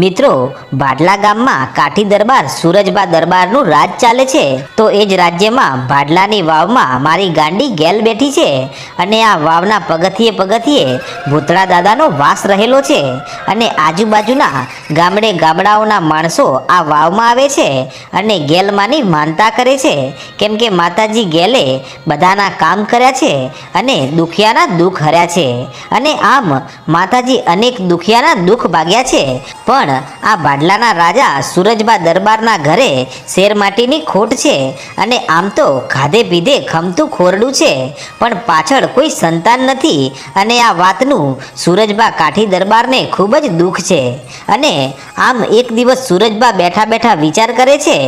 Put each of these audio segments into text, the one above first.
મિત્રો ભાડલા ગામમાં કાઠી દરબાર સુરજબા દરબારનું રાજ ચાલે છે. તો એ જ રાજ્યમાં ભાડલાની વાવમાં મારી ગાંડી ગેલ બેઠી છે અને આ વાવના પગથિયે પગથિયે ભૂતળા દાદાનો વાસ રહેલો છે અને આજુબાજુના ગામડે ગામડાઓના માણસો આ વાવમાં આવે છે અને ગેલમાંની માનતા કરે છે. કેમ કે માતાજી ગેલે બધાના કામ કર્યા છે અને દુખિયાના દુઃખ હર્યા છે અને આમ માતાજી અનેક દુખિયાના દુઃખ ભાગ્યા છે. પણ આ ભાડલાના રાજા સૂરજબા દરબારના ઘરે શેરમાટીની ખોટ છે અને આમ તો ખાધે પીધે ખમતું ખોરડું છે. પણ પાછળ કોઈ સંતાન નથી અને આ વાતનું સૂરજબા કાઠી દરબારને ખૂબ જ દુઃખ છે. અને આમ એક દિવસ સૂરજબા બેઠા બેઠા વિચાર કરે છે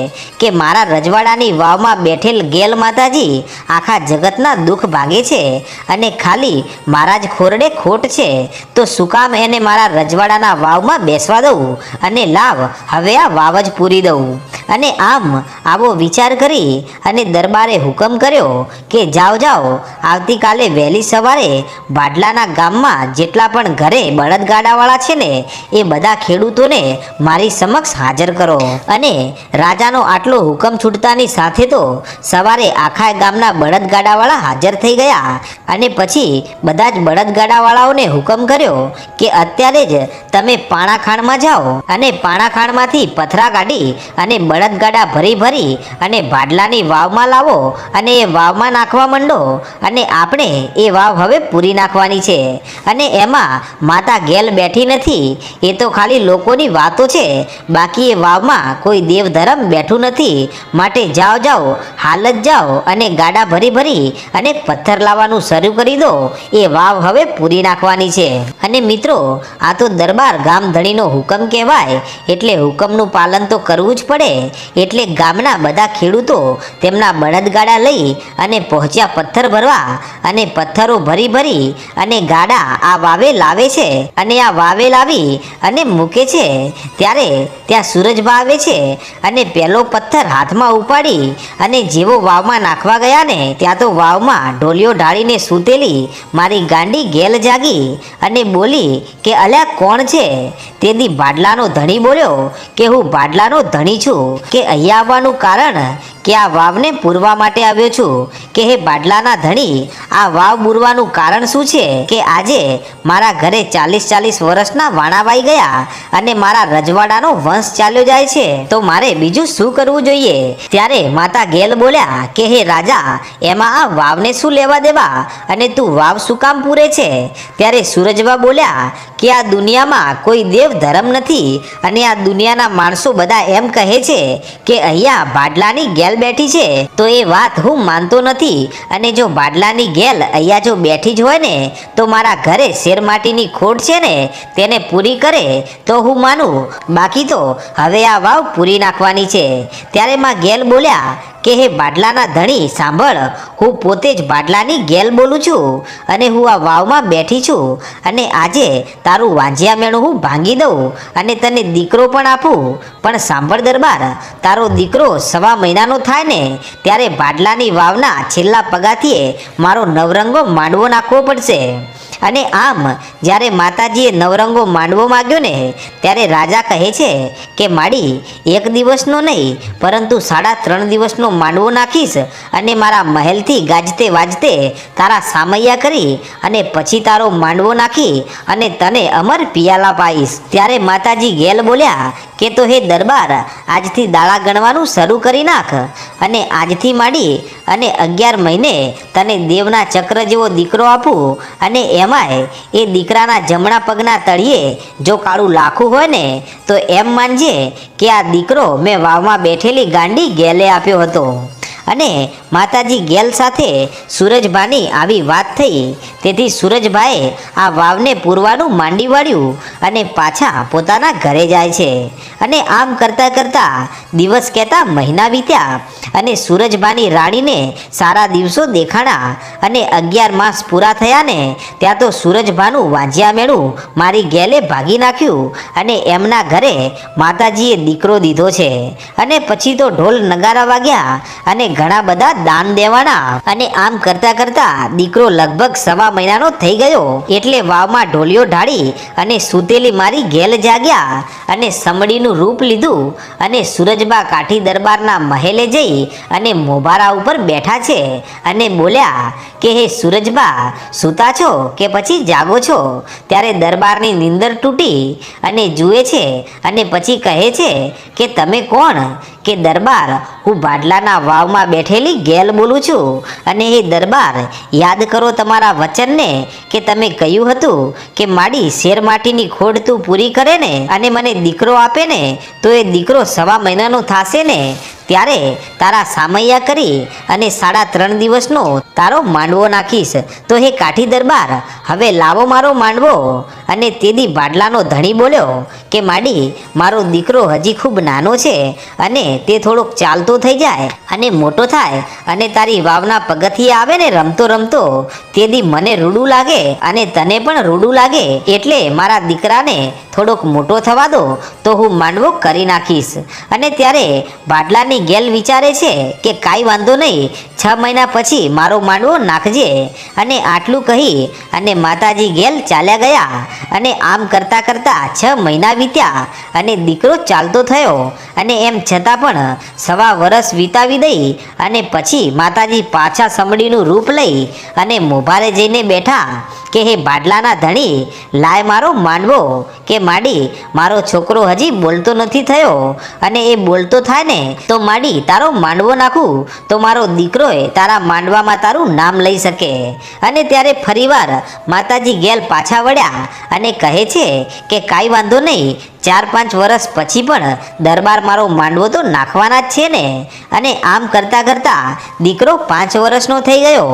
કે મારા રજવાડાની વાવમાં બેઠેલ ગેલ માતાજી આખા જગતના દુઃખ ભાગે છે અને ખાલી મારા જ ખોરડે ખોટ છે. તો શું કામ એને મારા રજવાડાના વાવમાં બેસવા દઉં? અને લાવ, હવે આ વાવ પૂરી દઉં. અને આમ આવો વિચાર કરી અને દરબારે હુકમ કર્યો કે જાઓ જાઓ, આવતીકાલે વહેલી સવારે ભાડલાના ગામમાં જેટલા પણ ઘરે બળદગાડાવાળા છે ને, એ બધા ખેડૂતોને મારી સમક્ષ હાજર કરો. અને રાજાનો આટલો હુકમ છૂટતાની સાથે તો સવારે આખા ગામના બળદગાડાવાળા હાજર થઈ ગયા. અને પછી બધા જ બળદગાડાવાળાઓને હુકમ કર્યો કે અત્યારે જ તમે પાણાખાણમાં જાઓ અને પાણાખાણમાંથી પથરા કાઢી અને બળદગાડા ભરી ભરી અને ભાડલાની વાવમાં લાવો અને એ વાવમાં નાખવા માંડો અને આપણે એ વાવ હવે પૂરી નાખવાની છે. અને એમાં માતા ગેલ બેઠી નથી. એ તો ખાલી લોકોની વાતો છે. બાકી એ વાવમાં કોઈ દેવ ધર્મ બેઠું નથી. માટે જાઓ જાઓ, હાલ જ જાઓ અને ગાડા ભરી ભરી અને પથ્થર લાવવાનું શરૂ કરી દો. એ વાવ હવે પૂરી નાખવાની છે. અને મિત્રો, આ તો દરબાર ગામ ધણીનો હુકમ કહેવાય એટલે હુકમનું પાલન તો કરવું જ પડે. એટલે ગામના બધા ખેડૂતો તેમના બળદગાડા લઈ અને પહોંચ્યા પથ્થર ભરવા અને પથ્થરો ભરી ભરી અને ગાડા આ વાવે લાવે છે અને આ વાવે લાવી અને મૂકે છે. ત્યારે ત્યાં સૂરજભા આવે છે અને પહેલો પથ્થર હાથમાં ઉપાડી અને જેવો વાવમાં નાખવા ગયા ને ત્યાં તો વાવમાં ઢોલિયો ઢાળીને સૂતેલી મારી ગાંડી ગેલ જાગી અને બોલી કે અલ્યા કોણ છે? તેથી ભાડલાનો ધણી બોલ્યો કે હું ભાડલાનો ધણી છું કે અહીંયા આવવાનું કારણ કે આ વાવને પૂરવા માટે આવ્યો છું કે હે બાડલાના ધણી, આ વાવ પૂરવાનું કારણ શું છે? કે આજે મારા ઘરે ચાલીસ ચાલીસ વર્ષના વાણાવાઈ ગયા અને મારા રજવાડાનો વંશ ચાલ્યો જાય છે. તો મારે બીજું શું કરવું જોઈએ? ત્યારે માતા ગેલ બોલ્યા કે હે રાજા, એમાં આ વાવને શું લેવા દેવા અને તું વાવ શું કામ પૂરે છે? ત્યારે સૂરજબા બોલ્યા કે આ દુનિયામાં કોઈ દેવ ધર્મ નથી અને આ દુનિયાના માણસો બધા એમ કહે છે કે અહીંયા ભાડલાની ગેલ બેઠી છે, તો એ વાત હું માનતો નથી. અને જો ભાડલાની ગેલ અહીંયા જો બેઠી જ હોય ને, તો મારા ઘરે શેરમાટીની ખોટ છે ને, તેને પૂરી કરે, તો હું માનું. બાકી તો હવે આ વાવ પૂરી નાખવાની છે. ત્યારે માં ગેલ બોલ્યા કે હે બાડલાના ધણી, સાંભળ, હું પોતે જ બાટલાની ગેલ બોલું છું અને હું આ વાવમાં બેઠી છું અને આજે તારું વાંજિયા મેણું હું ભાંગી દઉં અને તને દીકરો પણ આપું. પણ સાંભળ દરબાર, તારો દીકરો સવા મહિનાનો થાય ને, ત્યારે બાટલાની વાવના છેલ્લા પગાથીએ મારો નવરંગો માંડવો નાખવો પડશે. અને આમ, જ્યારે માતાજીએ નવરંગો માંડવો માગ્યો ને, ત્યારે રાજા કહે છે કે, માડી, એક દિવસનો નહીં, પરંતુ સાડા ત્રણ દિવસનો માંડવો નાખીશ અને મારા મહેલથી ગાજતે વાજતે તારા સામૈયા કરી અને પછી તારો માંડવો નાખી અને તને અમર પિયાલા પાઈશ. ત્યારે માતાજી ગેલ બોલ્યા કે તો હે દરબાર, આજથી દાળા ગણવાનું શરૂ કરી નાખ અને આજથી માંડી અને અગિયાર મહિને તને દેવના ચક્ર જેવો દીકરો આપું અને એમાંય એ દીકરાના જમણા પગના તળિયે જો કાળું લાખું હોય ને, તો એમ માનજે કે આ દીકરો મેં વાવમાં બેઠેલી ગાંડી ગેલે આપ્યો હતો. અને માતાજી ગેલ સાથે સૂરજભાની આવી વાત થઈ. તેથી સૂરજભાઈએ આ વાવને પૂરવાનું માંડી વાળ્યું અને પાછા પોતાના ઘરે જાય છે. અને આમ કરતાં કરતાં દિવસ કહેતા મહિના વીત્યા અને સૂરજભાની રાણીને સારા દિવસો દેખાણા અને અગિયાર માસ પૂરા થયા ને ત્યાં તો સૂરજભાનું વાંજ્યા મેળું મારી ગેલે ભાગી નાખ્યું અને એમના ઘરે માતાજીએ દીકરો દીધો છે. અને પછી તો ઢોલ નગારા વાગ્યા અને ઘણા બધા દાન દેવાના. અને આમ કરતા કરતા દીકરો લગભગ સવા મહિનાનો થઈ ગયો. એટલે વાવમાં ઢોલિયો ઢાળી અને સૂતેલી મારી ગેલ જાગ્યા અને સમડીનું રૂપ લીધું અને સુરજબા કાઠી દરબારના મહેલે જઈ અને મોભારા ઉપર બેઠા છે અને બોલ્યા કે, હે સુરજબા, સૂતા છો કે પછી જાગો છો? ત્યારે દરબારની નિંદર તૂટી અને જુએ છે અને પછી કહે છે કે, તમે કોણ? કે દરબાર, હું ભાડલાના વાવમાં બેઠેલી ગેલ બોલું છું અને એ દરબાર, યાદ કરો તમારા વચનને કે તમે કહ્યું હતું કે માડી શેર માટીની ખોડ તું પૂરી કરે ને અને મને દીકરો આપે ને, તો એ દીકરો સવા મહિનાનો થાશે ને ત્યારે તારા સામૈયા કરી અને સાડા ત્રણ દિવસનો તારો માંડવો નાખીશ. તો હે કાઠી દરબાર, હવે લાવો મારો માંડવો. અને તેદી ભાડલાનો ધણી બોલ્યો કે, માડી, મારો દીકરો હજી ખૂબ નાનો છે અને તે થોડોક ચાલતો થઈ જાય અને મોટો થાય અને તારી વાવના પગથી આવે ને રમતો રમતો, તેદી મને રૂડું લાગે અને તને પણ રૂડું લાગે. એટલે મારા દીકરાને થોડોક મોટો થવા દો તો હું માંડવો કરી નાખીશ. અને ત્યારે ભાડલાની ગેલ વિચારે છે કે કાંઈ વાંધો નહીં, છ મહિના પછી મારો માંડવો નાખજે. અને આટલું કહી અને માતાજી ગેલ ચાલ્યા ગયા. અને આમ કરતાં કરતાં છ મહિના વીત્યા અને દીકરો ચાલતો થયો. અને એમ છતાં પણ સવા વરસ વિતાવી દઈ અને પછી માતાજી પાછા સમડીનું રૂપ લઈ અને મોભારે જઈને બેઠા. કે હે બાદલાના ધણી, લાય મારો માંડવો કે માડી, મારો છોકરો હજી બોલતો નથી થયો અને એ બોલતો થાય ને, તો માડી, તારો માંડવો નાખું, તો મારો દીકરોએ તારા માંડવામાં તારું નામ લઈ શકે. અને ત્યારે ફરીવાર માતાજી ગેલ પાછા વળ્યા અને કહે છે કે કાંઈ વાંધો નહીં, ચાર પાંચ વર્ષ પછી પણ દરબાર મારો માંડવો તો નાખવાના જ છે ને. અને આમ કરતાં કરતાં દીકરો પાંચ વર્ષનો થઈ ગયો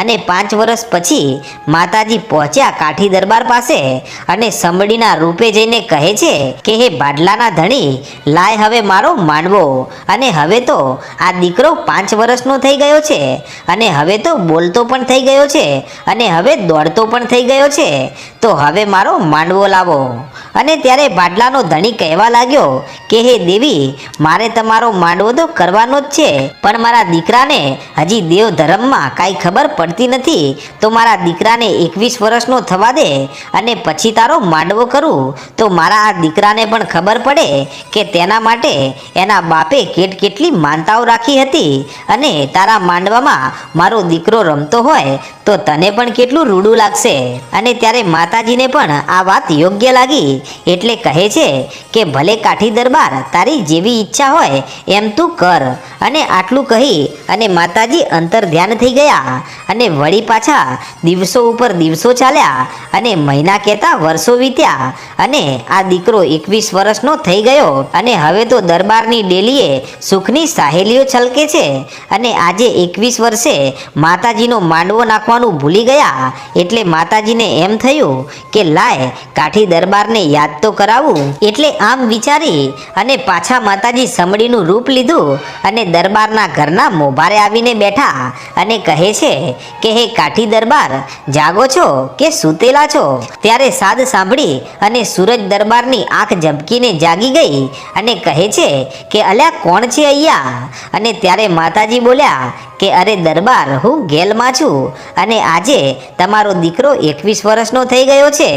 અને પાંચ વર્ષ પછી માતાજી પહોંચ્યા કાઠી દરબાર પાસે અને સમડીના રૂપે જઈને કહે છે કે, હે ભાડલાના ધણી, લાય હવે મારો માંડવો. અને હવે તો આ દીકરો પાંચ વર્ષનો થઈ ગયો છે અને હવે તો બોલતો પણ થઈ ગયો છે અને હવે દોડતો પણ થઈ ગયો છે. તો હવે મારો માંડવો લાવો. અને ત્યારે ભાડલાનો ધણી કહેવા લાગ્યો કે, હે દેવી, મારે તમારો માંડવો તો કરવાનો જ છે, પણ મારા દીકરાને હજી દેવ ધર્મમાં કાંઈ ખબર પડતી નથી. તો મારા દીકરાને એકવીસ વર્ષનો થવા દે અને પછી તારો માંડવો કરું, તો મારા આ દીકરાને પણ ખબર પડે કે તેના માટે એના બાપે કેટ કેટલી માનતાઓ રાખી હતી અને તારા માંડવામાં મારો દીકરો રમતો હોય તો તને પણ કેટલું રૂડું લાગશે? અને ત્યારે માતાજીને પણ આ વાત યોગ્ય લાગી. એટલે કહે છે કે, ભલે કાઠી દરબાર તારી જેવી ઈચ્છા હોય, એમ તું કર. અને આટલું કહી, અને માતાજી અંતર ધ્યાન થઈ ગયા. અને વળી પાછા દિવસો ઉપર દિવસો ચાલ્યા. અને મહિના કહેતા વર્ષો વીત્યા. અને આ દીકરો એકવીસ વર્ષનો થઈ ગયો. અને હવે તો દરબારની ડેલીએ સુખની સાહેલીઓ છલકે છે. અને આજે એકવીસ વર્ષે માતાજીનો માંડવો નાખવાનું ભૂલી ગયા? એટલે માતાજીને એમ થયું કે, લાય, કાઠી દરબારને યાદ તો કરાવું. એટલે આમ વિચારી અને પાછા માતાજી સમડીનું રૂપ લીધું અને દરબારના ઘરના મોભારે આવીને બેઠા અને કહે છે કે, હે કાઠી દરબાર, જાગો છો કે સૂતેલા છો? ત્યારે સાદ સાંભળી અને સૂરજ દરબારની આંખ ઝબકીને જાગી ગઈ અને કહે છે કે, અલ્યા, કોણ છે અહીંયા? અને ત્યારે માતાજી બોલ્યા કે, અરે દરબાર, હું ગેલમાં છું. અને આજે તમારો દીકરો એકવીસ વર્ષનો થઈ ગયો છે.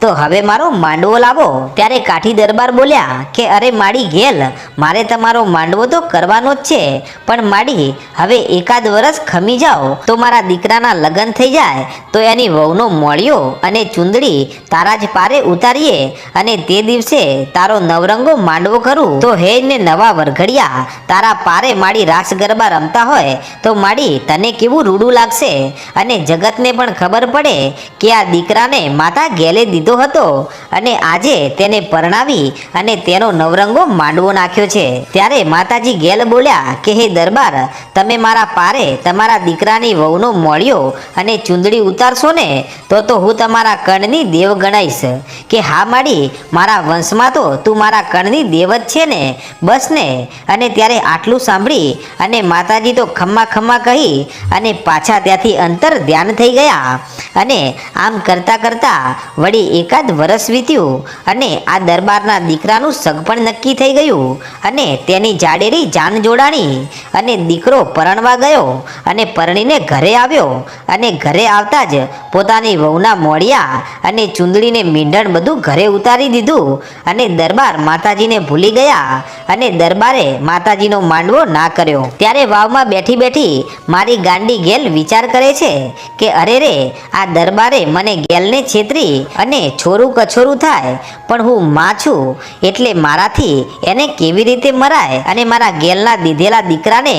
તો હવે મારો માંડવો લાવો. ત્યારે કાઠી દરબાર બોલ્યા કે, અરે માડી ગેલ મારે તમારો માંડવો તો કરવાનો જ છે. પણ માડી, હવે એકાદ વર્ષ ખમી જાઓ. તો મારા દીકરાના લગ્ન થઈ જાય. તો એની વહુનો મળ્યો અને ચુંદડી તારા જ પારે ઉતારીએ. અને તે દિવસે તારો નવરંગો માંડવો કરું. તો હે ને નવા વરઘડિયા, તારા પારે માડી રાસ ગરબા રમતા હોય. તો માડી, તને કેવું રૂડું લાગશે? અને જગતને પણ ખબર પડે કે આ દીકરાને માતા ગેલે દીધો હતો અને આજે તેને પરણાવી અને તેનો નવરંગો માંડવો નાખ્યો છે. ત્યારે માતાજી ગેલ બોલ્યા, કે હે દરબાર, તમે મારા પારે તમારા દીકરાની વહુનો મળ્યો અને ચૂંદડી ઉતારશો ને, તો તો હું તમારા કણની દેવ ગણાઈશ. કે હા માડી, મારા વંશમાં તો તું મારા કણની દેવ જ છે ને, બસ ને. અને ત્યારે આટલું સાંભળી અને માતાજી તો ખમ્મા ખમ્મા કહી અને પાછા ત્યાંથી અંતર ધ્યાન થઈ ગયા અને આમ કરતાં કરતાં વળી એકાદ વરસ વીત્યું અને આ દરબારના દીકરાનું સગપણ નક્કી થઈ ગયું અને તેની જાડેરી જાન જોડાણી અને દીકરો પરણવા ગયો અને પરણીને ઘરે આવ્યો અને ઘરે આવતા જ પોતાની વહુના મોડિયા અને ચૂંદડીને મીંઢણ બધું ઘરે ઉતારી દીધું અને દરબાર માતાજીને ભૂલી ગયા અને દરબારે માતાજીનો માંડવો ના કર્યો. ત્યારે વાવમાં બેઠી બેઠી મારી ગાંડી ગેલ વિચાર કરે છે કે અરે રે, આ દરબારે મને ગેલને છેતરી અને છોરું કછોરું થાય, પણ હું માં છું, એટલે મારાથી એને કેવી રીતે મરાય અને મારા ગેલના દીધેલા દીકરાને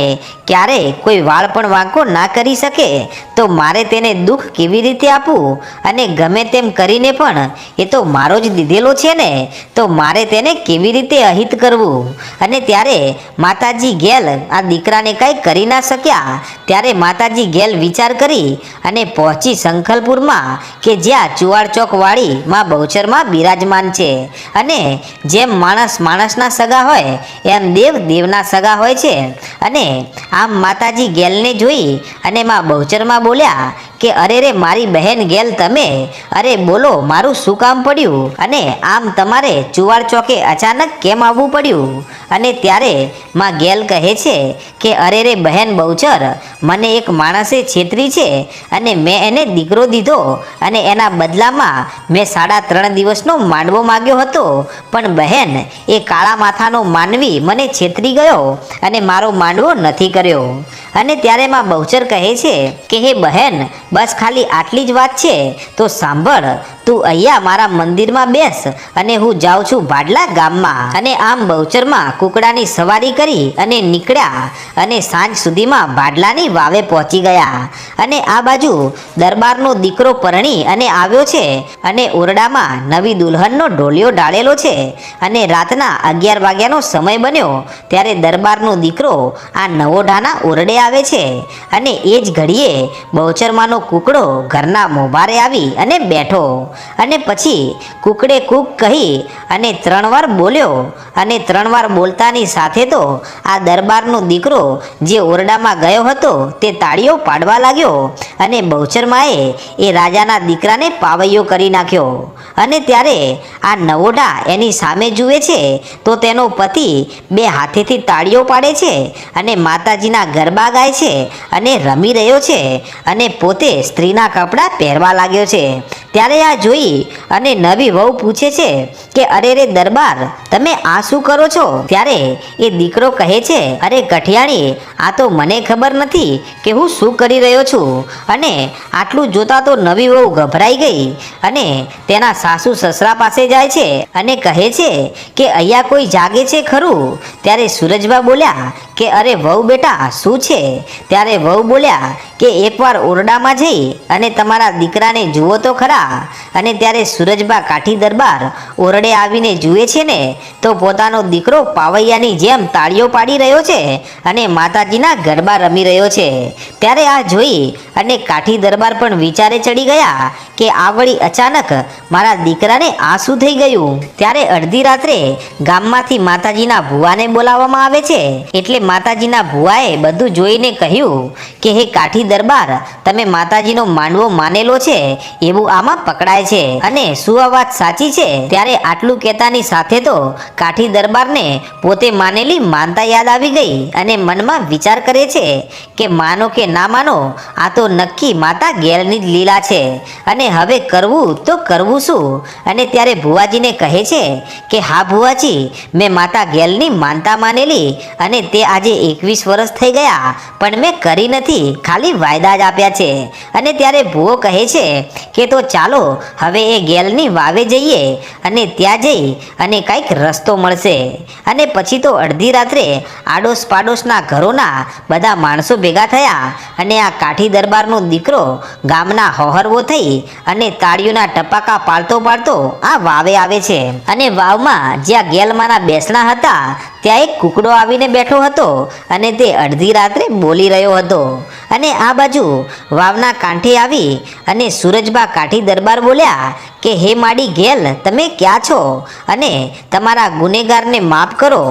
ક્યારે કોઈ વાળ પણ વાંકો ના કરી શકે, તો મારે તેને દુઃખ કેવી રીતે આપવું અને ગમે તેમ કરીને પણ એ તો મારો જ દીધેલો છે ને, તો મારે તેને કેવી રીતે અહિત કરવું? અને ત્યારે માતાજી ગેલ આ દીકરાને કાંઈ કરી ના શક્યા, ત્યારે માતાજી ગેલ વિચાર કરી અને પહોંચી શંખલપુરમાં કે જ્યાં ચુવાડ ચોક વાળી માં બહુચરમાં બિરાજમાન છે. અને જેમ માણસ માણસના સગા હોય, એમ દેવ દેવના સગા હોય છે. અને આમ માતાજી ગેલને જોઈ અને માં બહુચરમાં બોલ્યા કે અરે રે, મારી બહેન ગેલ તમે? અરે બોલો, મારું શું કામ પડ્યું? અને આમ તમારે ચુવાડ ચોકે અચાનક કેમ આવવું પડ્યું? અને ત્યારે માં ગેલ કહે છે કે, અરે રે, બહેન બહુચર, મને એક માણસે છેતરી છે અને મેં એને દીકરો દીધો અને એના બદલામાં મેં સાડા ત્રણ દિવસનો માંડવો માગ્યો હતો. પણ બહેન, એ કાળા માથાનો માનવી મને છેતરી ગયો અને મારો માંડવો નથી કર્યો. અને ત્યારે માં બહુચર કહે છે કે, હે બહેન બસ ખાલી આટલી જ વાત છે તો સાંભળ તું અહીંયા મારા મંદિરમાં બેસ અને હું જાઉં છું ભાડલા ગામમાં. અને આમ બહુચરમાં કુકડાની સવારી કરી અને નીકળ્યા અને સાંજ સુધીમાં ભાડલાની વાવે પહોંચી ગયા. અને આ બાજુ દરબારનો દીકરો પરણી અને આવ્યો છે અને ઓરડામાં નવી દુલ્હનનો ઢોલિયો ડાળેલો છે. અને રાતના અગિયાર વાગ્યાનો સમય બન્યો ત્યારે દરબારનો દીકરો આ નવોઢાના ઓરડે આવે છે. અને એ જ ઘડીએ બહુચરમાનો કુકડો ઘરના મોભારે આવી અને બેઠો. અને પછી કુકડે કૂક કહી અને ત્રણ વાર બોલ્યો. અને ત્રણ વાર બોલતાની સાથે તો આ દરબારનો દીકરો જે ઓરડામાં ગયો હતો તે તાળીઓ પાડવા લાગ્યો અને બહુચરમાએ એ રાજાના દીકરાને પાવૈયો કરી નાખ્યો. અને ત્યારે આ નવોઢા એની સામે જુએ છે તો તેનો પતિ બે હાથેથી તાળીઓ પાડે છે અને માતાજીના ગરબા ગાય છે અને રમી રહ્યો છે અને પોતે સ્ત્રીના કપડાં પહેરવા લાગ્યો છે. ત્યારે આ જોઈ અને નવી વહુ પૂછે છે કે, અરે રે દરબાર, તમે આ શું કરો છો? ત્યારે એ દીકરો કહે છે, અરે કઠિયાણી આ તો મને ખબર નથી કે હું શું કરી રહ્યો છું. અને આટલું જોતા તો નવી વહુ ગભરાઈ ગઈ અને તેના સાસુ સસરા પાસે જાય છે અને કહે છે કે, અહીંયા કોઈ જાગે છે ખરું? ત્યારે સૂરજબા બોલ્યા કે અરે વહુ બેટા શું છે? ત્યારે વહુ બોલ્યા કે એકવાર ઓરડામાં જઈ અને તમારા દીકરાને જુઓ તો ખરા. અને ત્યારે સૂરજબા કાઠી દરબાર ઓરડે આવીને જુએ છે ને, તો પોતાનો દીકરો પાવૈયાની જેમ તાળીઓ પાડી રહ્યો છે અને માતાજીના ગરબા રમી રહ્યો છે. ત્યારે આ જોઈ અને કાઠી દરબાર પણ વિચારે ચડી ગયા કે આ વળી અચાનક મારા દીકરાને આંસુ થઈ ગયું. ત્યારે અડધી રાત્રે ગામમાંથી માતાજીના ભુવાને બોલાવવામાં આવે છે. એટલે માતાજીના ભુવાએ બધું જોઈને કહ્યું કે, હે કાઠી દરબાર, તમે માતાજીનો માંડવો માનેલો છે? એવું આમાં પકડાય છે. અને શું આ વાત સાચી છે? ત્યારે આટલું કહેતાની સાથે તો કાઠી દરબારને પોતે માનેલી માનતા યાદ આવી ગઈ અને મનમાં વિચાર કરે છે કે, માનો કે ના માનો, આ તો નક્કી માતા ગેરની જ લીલા છે. અને હવે કરવું તો કરવું શું? અને ત્યારે ભુવાજીને કહે છે કે, હા ભુવાજી, મેં માતા ગેલની માનતા માનેલી અને તે આજે એકવીસ વર્ષ થઈ ગયા, પણ મેં કરી નથી. ખાલી વાયદા જ આપ્યા છે. અને ત્યારે ભુવો કહે છે કે, તો ચાલો, હવે એ ગેલની વાવે જઈએ અને ત્યાં જઈ અને કંઈક રસ્તો મળશે. અને પછી તો અડધી રાત્રે આડોશ પાડોશના ઘરોના બધા માણસો ભેગા થયા અને આ કાઠી દરબારનો દીકરો ગામના હોહરવો થઈ અને તાળીઓના ટપાકા પાડતો પાડતો આ વાવે આવે છે. અને વાવમાં જ્યાં ગેલમાના બેસણા હતા ત્યાં એક કુકડો આવીને બેઠો હતો અને તે અડધી રાત્રે બોલી રહ્યો હતો. અને આ બાજુ વાવના કાંઠે આવી અને સૂરજબા કાઠી દરબાર બોલ્યા કે, હે માડી ગેલ તમે ક્યાં છો? અને તમારા ગુનેગારને માફ કરો.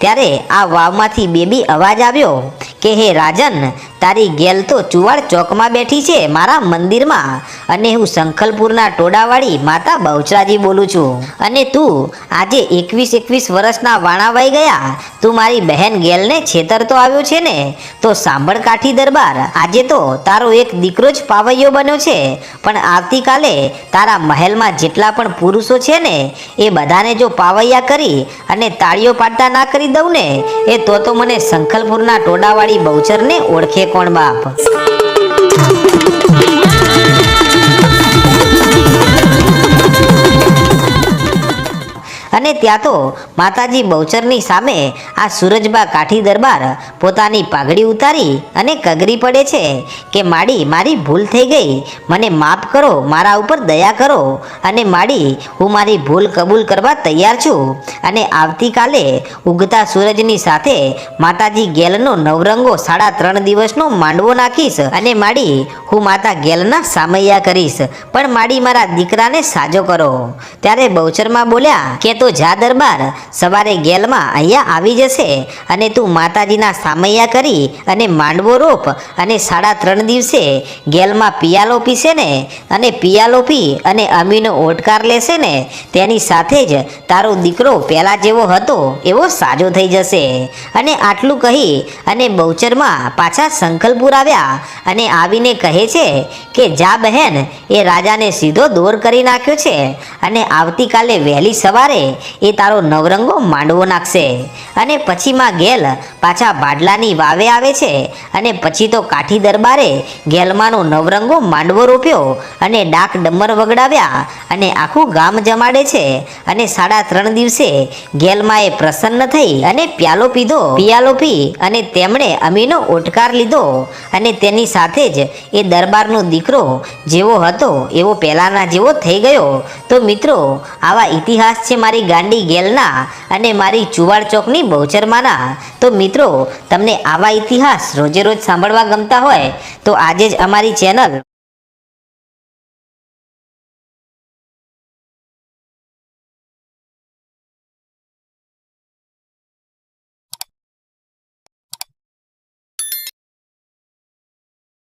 ત્યારે આ વાવમાંથી બેબી અવાજ આવ્યો કે, હે રાજન, તારી ગેલ તો ચુવાડ ચોકમાં બેઠી છે મારા મંદિરમાં અને હું સંખલપુરના ટોડાવાળી માતા બહુચરાજી બોલું છું. અને તું આજે એકવીસ એકવીસ વર્ષના વાણાવાઈ ગયા, તું મારી બહેન ગેલને છેતરતો આવ્યો છે ને, તો સાંભળ કાઠી દરબાર. આજે તો તારો એક દીકરો જ પાવૈયો બન્યો છે, પણ આવતીકાલે તારા મહેલમાં જેટલા પણ પુરુષો છે ને, એ બધાને જો પાવૈયા કરી અને તાળીઓ પાડતા ના કરી દઉં ને, એ તો તો મને સંખલપુરના ટોડાવાળી બહુચરને ઓળખે કોણ બાપ? અને ત્યાં તો માતાજી બહુચરની સામે આ સૂરજબા કાઠી દરબાર પોતાની પાઘડી ઉતારી અને કગરી પડે છે કે, માડી, મારી ભૂલ થઈ ગઈ. મને માફ કરો, મારા ઉપર દયા કરો. અને માડી, હું મારી ભૂલ કબૂલ કરવા તૈયાર છું. અને આવતીકાલે ઉગતા સૂરજની સાથે માતાજી ગેલનો નવરંગો સાડા ત્રણ દિવસનો માંડવો નાખીશ. અને માડી, હું માતા ગેલના સામૈયા કરીશ. પણ માડી મારા દીકરાને સાજો કરો. ત્યારે બહુચરમાં બોલ્યા, કે તો જા દરબાર, સવારે ગેલમાં અહીંયા આવી જશે અને તું માતાજીના સામૈયા કરી અને માંડવો રોપ અને સાડા ત્રણ દિવસે ગેલમાં પિયાલો પીશે ને અને પિયાલો પી અને અમીનો ઓટકાર લેશે ને તેની સાથે જ તારો દીકરો પહેલા જેવો હતો એવો સાજો થઈ જશે. અને આટલું કહી અને બહુચરમાં પાછા સંખલપુર આવ્યા અને આવીને કહે છે કે, જા બહેન, એ રાજાને સીધો દોર કરી નાખ્યો છે અને આવતીકાલે વહેલી સવારે એ તારો નવરંગો માંડવો નાખશે. અને પછીમાં ગેલ પાછા ભાડલાની વાવે આવે છે. અને પછી તો કાઠી દરબારે ગેલમાંનો નવરંગો માંડવો રોપ્યો અને ડાક ડમર વગડાવ્યા અને આખું ગામ જમાડે છે. અને સાડા ત્રણ દિવસે ગેલમાં એ પ્રસન્ન થઈ અને પ્યાલો પીધો. પિયાલો પી અને તેમણે અમીનો ઓટકાર લીધો. અને તેની સાથે જ એ દરબારનો દીકરો જેવો હતો એવો પહેલાના જેવો થઈ ગયો. તો મિત્રો, આવા ઇતિહાસ છે મારી ગાંડી ગેલના અને મારી ચુવાડ ચોકની બહુચરમાના. તો મિત્રો, તમને આવા ઇતિહાસ રોજે રોજ સાંભળવા ગમતા હોય, તો આજે જ અમારી ચેનલ